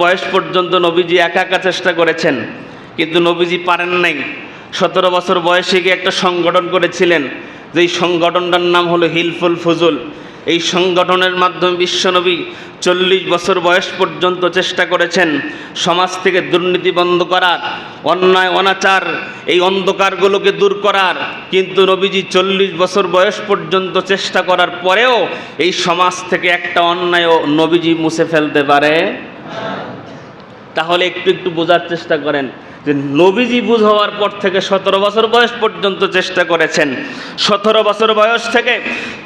বয়স পর্যন্ত নবীজি একা একা চেষ্টা করেছেন, কিন্তু নবীজি পারেন নাই। সতেরো বছর বয়সে গিয়ে একটা সংগঠন করেছিলেন, যেই সংগঠনটার নাম হলো হিলফুল ফজুল। এই সংগঠনের মাধ্যমে বিশ্বনবী চল্লিশ বছর বয়স পর্যন্ত চেষ্টা করেছেন সমাজ থেকে দুর্নীতি বন্ধ করার, অন্যায়, অনাচার, এই অন্ধকারগুলোকে দূর করার। কিন্তু নবীজি চল্লিশ বছর বয়স পর্যন্ত চেষ্টা করার পরেও এই সমাজ থেকে একটা অন্যায় নবীজি মুছে ফেলতে পারে। তাহলে একটু একটু বোঝার চেষ্টা করেন যে নবীজি বুঝ হওয়ার পর থেকে সতেরো বছর বয়স পর্যন্ত চেষ্টা করেছেন। সতেরো বছর বয়স থেকে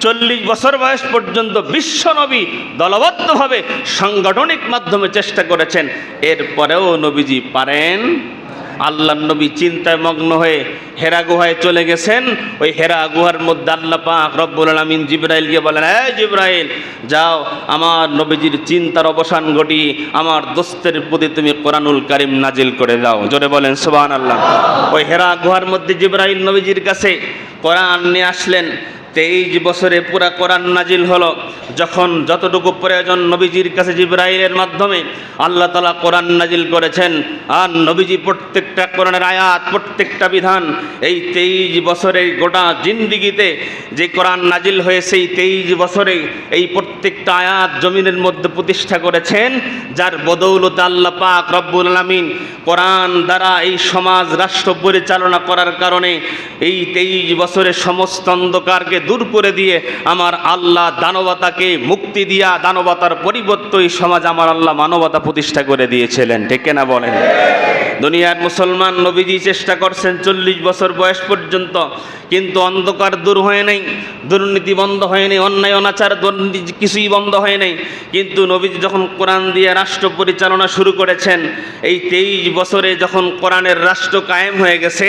চল্লিশ বছর বয়স পর্যন্ত বিশ্ব নবী দলবদ্ধভাবে সাংগঠনিক মাধ্যমে চেষ্টা করেছেন। এরপরেও নবীজি পারেন। আল্লাহ নবী চিন্তায় মগ্ন হয়ে হেরা গুহায় চলে গেছেন। ওই হেরা গুহার মধ্যে আল্লাহ পাক রব্বুল আলমিন জিব্রাইল গিয়ে বলেন, এই জিব্রাইল, যাও, আমার নবীজির চিন্তার অবসান ঘটিয়ে আমার দোস্তের প্রতি তুমি কোরআনুল কারিম নাজিল করে দাও। জোরে বলেন সুবান আল্লাহ ওই হেরা গুহার মধ্যে জিব্রাইল নবীজির কাছে কোরআন নিয়ে আসলেন। তেইশ বছরে পুরা কোরআন নাজিল হলো। যখন যতটুকু প্রয়োজন নবীজির কাছে জিব্রাইলের মাধ্যমে আল্লাহ তালা কোরআন নাজিল করেছেন, আর নবীজি প্রত্যেকটা কোরআনের আয়াত, প্রত্যেকটা বিধান, এই তেইশ বছরের গোটা জিন্দিগিতে যে কোরআন নাজিল হয়েছে এই তেইশ বছরে এই প্রত্যেকটা আয়াত জমিনের মধ্যে প্রতিষ্ঠা করেছেন, যার বদৌলত আল্লাহ পাক রব্বুল আলমিন কোরআন দ্বারা এই সমাজ, রাষ্ট্র পরিচালনা করার কারণে এই তেইশ বছরের সমস্ত অন্ধকারকে দূর করে দিয়ে আমার আল্লাহ দানবতাকে মুক্তি দিয়া দানবতার পরিবর্তে সমাজ আমার আল্লাহ মানবতা প্রতিষ্ঠা করে দিয়েছিলেন, ঠিক না বলেন? দুনিয়ার মুসলমান নবীজি চেষ্টা করছেন চল্লিশ বছর বয়স পর্যন্ত, কিন্তু অন্ধকার দূর হয়ে নাই, দুর্নীতি বন্ধ হয় নাই, অন্যায়, অনাচার, দুর্নীতি কিছুই বন্ধ হয় নাই। কিন্তু নবীজি যখন কোরআন দিয়ে রাষ্ট্র পরিচালনা শুরু করেছেন, এই তেইশ বছরে যখন কোরআনের রাষ্ট্র কায়েম হয়ে গেছে,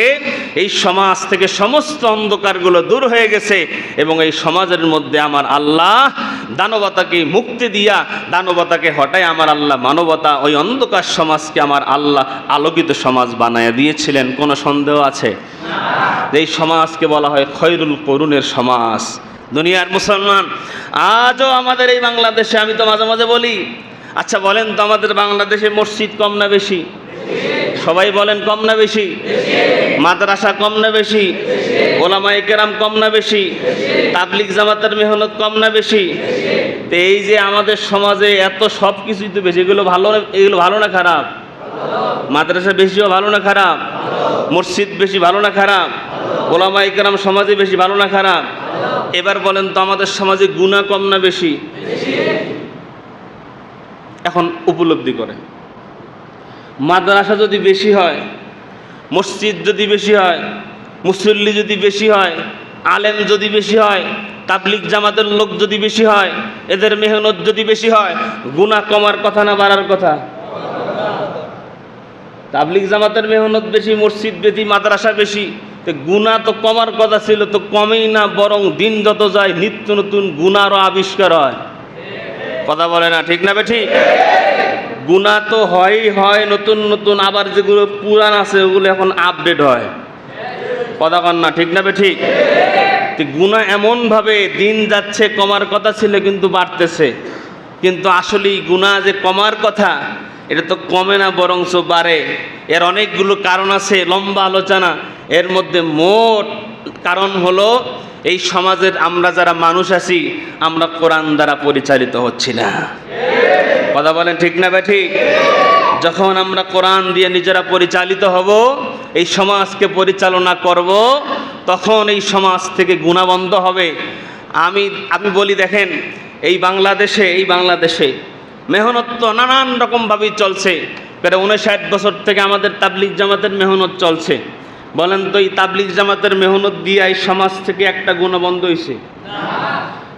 এই সমাজ থেকে সমস্ত অন্ধকারগুলো দূর হয়ে গেছে এবং এই সমাজের মধ্যে আমার আল্লাহ দানবতাকে মুক্তি দিয়া, দানবতাকে হটায় আমার আল্লাহ মানবতা, ওই অন্ধকার সমাজকে আমার আল্লাহ আলোকিত সমাজ বানায় দিয়েছিলেন, কোনো সন্দেহ আছে? এই সমাজকে বলা হয় খৈরুল করুণের সমাজ। দুনিয়ার মুসলমান, আজও আমাদের এই বাংলাদেশে, আমি তো মাঝে মাঝে বলি আচ্ছা বলেন তো আমাদের বাংলাদেশে মসজিদ কম না বেশি? সবাই বলেন কম না বেশি? মাদ্রাসা কম না বেশি? ওলামাই কেরাম কম না বেশি? তাবলিক জামাতের মেহনত কম না বেশি? তো এই যে আমাদের সমাজে এত সব কিছুই তো বেশি, এগুলো ভালো এগুলো ভালো না খারাপ? মাদ্রাসা বেশিও ভালো না খারাপ? মসজিদ বেশি ভালো না খারাপ? ওলামা ইকরাম সমাজে বেশি ভালো না খারাপ? এবার বলেন তো আমাদের সমাজে গুণা কম না বেশি? এখন উপলব্ধি করে মাদ্রাসা যদি বেশি হয়, মসজিদ যদি বেশি হয়, মুসল্লি যদি বেশি হয়, আলেম যদি বেশি হয় তাবলিক জামাতের লোক যদি বেশি হয়, এদের মেহনত যদি বেশি হয় গুণা কমার কথা না বাড়ার কথা? তাবলিক জামাতের মেহনত বেশি, মসজিদ বেশি, মাদ্রাসা বেশি, তো গুণা তো কমার কথা ছিল, তো কমেই না, বরং দিন যত যায়, নিত্য নতুন গুণারও আবিষ্কার হয়। কথা বলে না, ঠিক না বেঠি গুণা তো হয়ই হয়, নতুন নতুন, আবার যেগুলো পুরান আছে, ওগুলো এখন আপডেট হয়। কথা কন না, ঠিক না বেঠিক গুণা এমনভাবে দিন যাচ্ছে, কমার কথা ছিল, কিন্তু বাড়তেছে। কিন্তু আসলেই গুণা যে কমার কথা এটা তো কমে না বরঞ্চ বাড়ে। এর অনেকগুলো কারণ আছে, লম্বা আলোচনা। এর মধ্যে মোট কারণ হলো, এই সমাজের আমরা যারা মানুষ আছি, আমরা কোরআন দ্বারা পরিচালিত হচ্ছি না। কথা বলেন ঠিক না ভাই ঠিক? যখন আমরা কোরআন দিয়ে নিজেরা পরিচালিত হব, এই সমাজকে পরিচালনা করব, তখন এই সমাজ থেকে গুণাবন্ধ হবে। আমি আমি বলি দেখেন, এই বাংলাদেশে এই বাংলাদেশে মেহনত তো নানান রকমভাবেই চলছে। প্রায় উনষাট বছর থেকে আমাদের তাবলিক জামাতের মেহনত চলছে। বলেন তো, এই তাবলিক জামাতের মেহনত দিয়ে এই সমাজ থেকে একটা গুণবন্ধ হয়েছে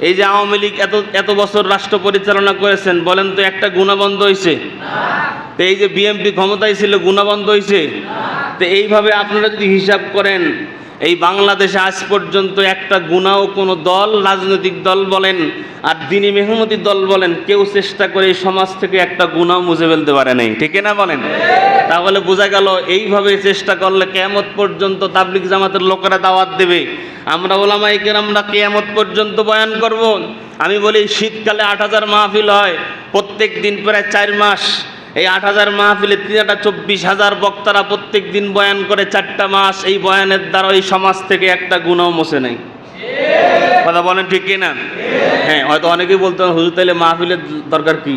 এই যে আওয়ামী লীগ এত এত বছর রাষ্ট্র পরিচালনা করেছেন, বলেন তো একটা গুণাবন্ধ হয়েছে তো এই যে বিএমপি ক্ষমতায় ছিল, গুণাবন্ধ হয়েছে তো এইভাবে আপনারা যদি হিসাব করেন এই বাংলাদেশে আজ পর্যন্ত একটা গুণাও কোনো দল, রাজনৈতিক দল বলেন আর দিনী মেহনতি দল বলেন, কেউ চেষ্টা করে এই সমাজ থেকে একটা গুণাও মুছে ফেলতে পারে নাই। ঠিক না বলেন? তাহলে বোঝা গেল এইভাবে চেষ্টা করলে কেয়ামত পর্যন্ত তাবলিক জামাতের লোকেরা দাওয়াত দেবে। আমরা ওলামাইকের আমরা কেয়ামত পর্যন্ত বয়ান করব। আমি বলি, শীতকালে আট হাজার মাহফিল হয় প্রত্যেক দিন প্রায় চার মাস। এই আট হাজার মাহফিলে তিনটা চব্বিশ হাজার বক্তারা প্রত্যেক দিন বয়ান করে চারটা মাস এই বয়ানের দ্বারা এই সমাজ থেকে একটা গুণও মোছে নেই। কথা বলেন ঠিক কিনা? হ্যাঁ হয়তো অনেকেই বলতে হুজুর, তাইলে মাহফিলের দরকার কি?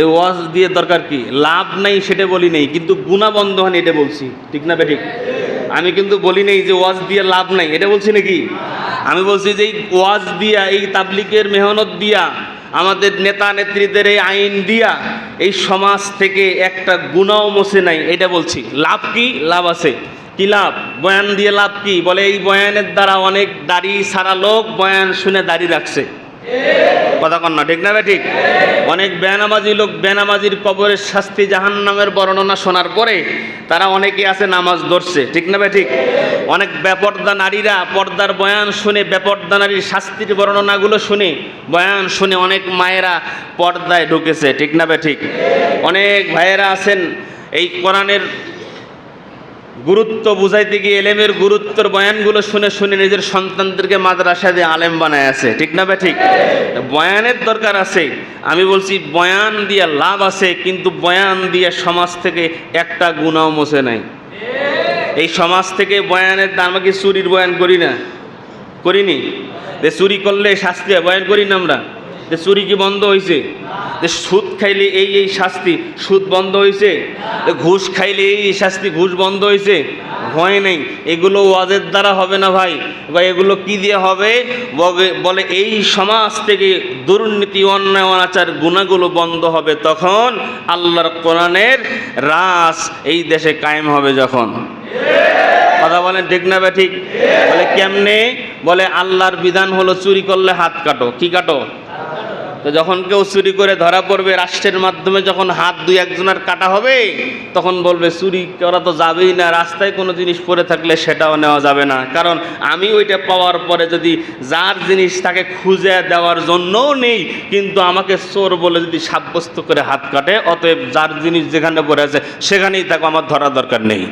এই ওয়াজ দিয়ে দরকার কি? লাভ নাই সেটা বলি নেই, কিন্তু গুণা বন্ধ হয়নি এটা বলছি। ঠিক না বেঠিক? আমি কিন্তু বলি নেই যে ওয়াজ দিয়ে লাভ নাই, এটা বলছি নাকি? আমি বলছি যে এই ওয়াজ দিয়া, এই তাবলিকের মেহনত দিয়া আমাদের নেতা নেত্রীদের এই আইন দিয়া এই সমাজ থেকে একটা গুণাও মোছে নাই, এটা বলছি। লাভ কি? লাভ আছে। কি লাভ? বয়ান দিয়ে লাভ কি? বলে এই বয়ানের দ্বারা অনেক দাড়ি সারা লোক বয়ান শুনে দাড়ি রাখছে। কথা কন না, ঠিক না ঠিক? অনেক বেনামাজি লোক বেনামাজির কবরের শাস্তি জাহান্নামের বর্ণনা শোনার পরে তারা অনেকে আছে নামাজ ধরছে, ঠিক না ঠিক? অনেক বেপর্দা নারীরা পর্দার বয়ান শুনে, বেপর্দা নারীর শাস্তির বর্ণনাগুলো শুনে, বয়ান শুনে অনেক মায়েরা পর্দায় ঢুকেছে, ঠিক না ঠিক? অনেক ভাইয়েরা আছেন, এই কোরআনের গুরুত্ব বুঝাইতে গিয়ে এলেমের গুরুত্বর বয়ানগুলো শুনে শুনে নিজের সন্তানদেরকে মাদ্রাসা দিয়ে আলেম বানায় আছে। ঠিক না বে ঠিক? বয়ানের দরকার আছে। আমি বলছি, বয়ান দিয়ে লাভ আছে, কিন্তু বয়ান দিয়ে সমাজ থেকে একটা গুণাও মোছে নাই। এই সমাজ থেকে বয়ানের আমরা কি চুরির বয়ান করি না? করিনি? যে চুরি করলে শাস্তি বয়ান করি না আমরা? যে চুরি কি বন্ধ হয়েছে যে সুদ খাইলে এই এই শাস্তি, সুদ বন্ধ হয়েছে ঘুষ খাইলে এই এই শাস্তি, ঘুষ বন্ধ হয়েছে হয় নাই। এগুলো ওয়াজের দ্বারা হবে না ভাই। বা এগুলো কি দিয়ে হবে? বলে এই সমাজ থেকে দুর্নীতি, অন্যায়, অনাচার, গুণাগুলো বন্ধ হবে তখন আল্লাহর কোরআনের রাস এই দেশে কায়েম হবে যখন। কথা বলেন ঠিক না ঠিক? বলে কেমনে? বলে আল্লাহর বিধান হলো চুরি করলে হাত কাটো। কি কাটো? তো যখন কেউ চুরি করে ধরা পড়বে, রাষ্ট্রের মাধ্যমে যখন হাত দুই একজনের কাটা হবে, তখন বলবে, চুরি করা তো যাবেই না, রাস্তায় কোনো জিনিস পড়ে থাকলে সেটাও নেওয়া যাবে না। কারণ আমি ওইটা পাওয়ার পরে যদি যার জিনিস তাকে খুঁজে দেওয়ার জন্যও নেই, কিন্তু আমাকে চোর বলে যদি সাব্যস্ত করে হাত কাটে, অতএব যার জিনিস যেখানে পড়ে আছে, সেখানেই তাকে আমার ধরা দরকার নেই।